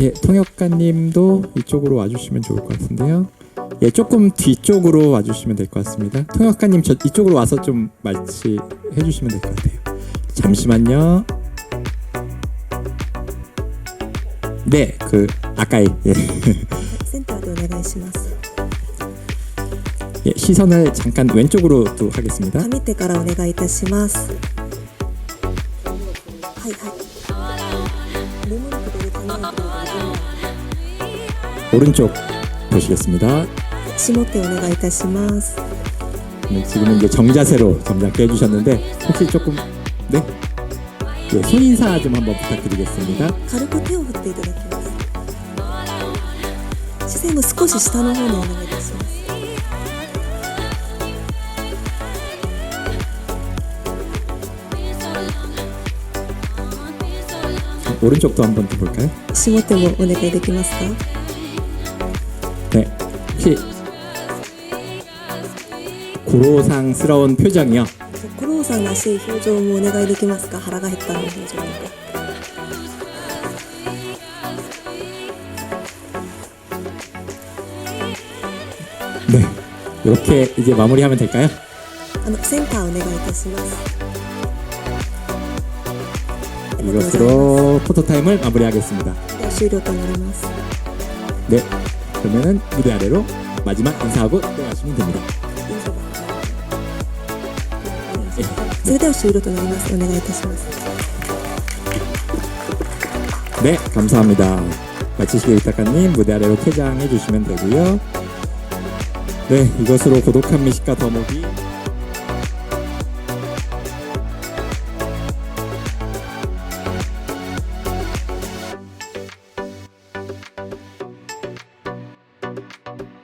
예, 통역가님도 이쪽으로 와주시면 좋을 것 같은데요. 예, 조금 뒤쪽으로 와주시면 될 것 같습니다. 통역가님 저 이쪽으로 와서 좀 말치해 주시면 될 것 같아요. 잠시만요. 네, 그 아까의 예, センターでお願いします 예, 시선을 잠깐 왼쪽으로 또 하겠습니다. 上手からお願いいたしますはいはい レモンクで入れてないけれど 오른쪽 보시겠습니다. 下手お願いいたします 네, 지금은 이제 정자세로 점잖게 해주셨는데 혹시 조금 네, 예, 손 인사 좀 한번 부탁드리겠습니다. 軽く手を振っていただきます視線を少し下の方にお願いいたします 오른쪽도 한번 더 볼까요? 下手もお願いできますか 네, 혹시 고로상스러운 표정이요. 五郎さんらしい表情もお願いできますか腹が減ったの表情とか 네, 이렇게 이제 마무리하면 될까요? あのセンターお願いいたします 이것으로 포토타임을 마무리하겠습니다. では終了となります 네, 그러면은 무대 아래로 마지막 인사하고 들어가시면 됩니다. それでは終了となりますお願いいたします 네, 감사합니다. 마치시게 이타카님 무대 아래로 퇴장해 주시면 되고요. 네, 이것으로 고독한 미식가 더목이 you